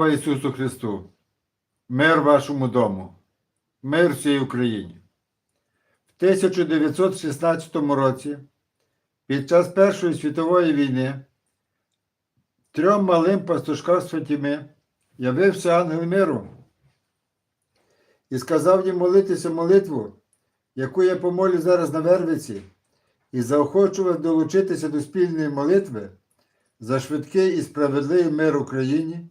Слава Ісусу Христу! Мир вашому дому, мир всій Україні. В 1916 році, під час Першої світової війни, трьом малим пастушкам з Фатіми явився ангел миру і сказав їм молитися молитву, яку я помолю зараз на Вервиці, і заохочував долучитися до спільної молитви за швидкий і справедливий мир Україні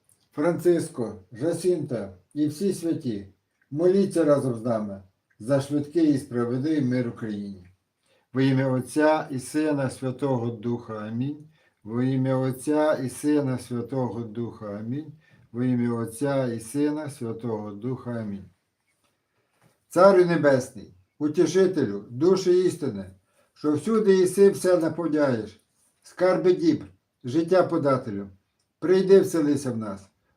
Франциско, Жасінта і всі святі, моліться разом з нами за швидкий і справедливий мир Україні. Во ім'я Отця і Сина Святого Духа Амінь. Во ім'я Отця і Сина Святого Духа Амінь. Во ім'я Отця і Сина Святого Духа Амінь. Царю Небесний, утішителю, душі істини, що всюди іси все наповняєш, скарби діб, життя подателю, прийди вселися в нас,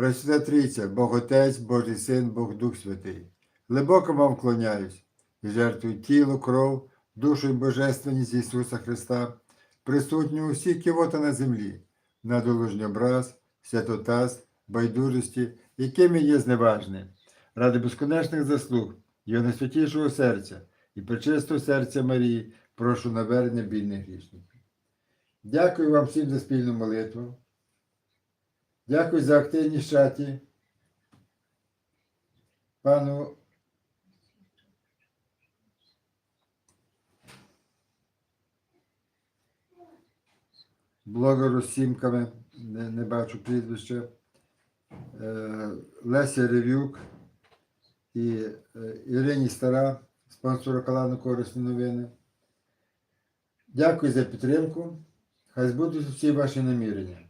Пресвята Трійця, Бог Отець, Божий Син, Бог Дух Святий, глибоко вам вклоняюсь і жертвую тіло, кров, душу і божественність Ісуса Христа, присутню у всіх кивота на землі, на долужній образ, святотаз, байдужості, якими є зневажне, ради безконечних заслуг Його найсвятішого серця і пречистого серця Марії, прошу навернення бідних грішників. Дякую вам всім за спільну молитву. Дякую за активність в чаті. Пану блогеру з сімками, не, не бачу прізвища. Е, Леся Ревюк і е, Ірині Стара, спонсору каналу Корисні новини. Дякую за підтримку. Хай збудуть всі ваші намірення.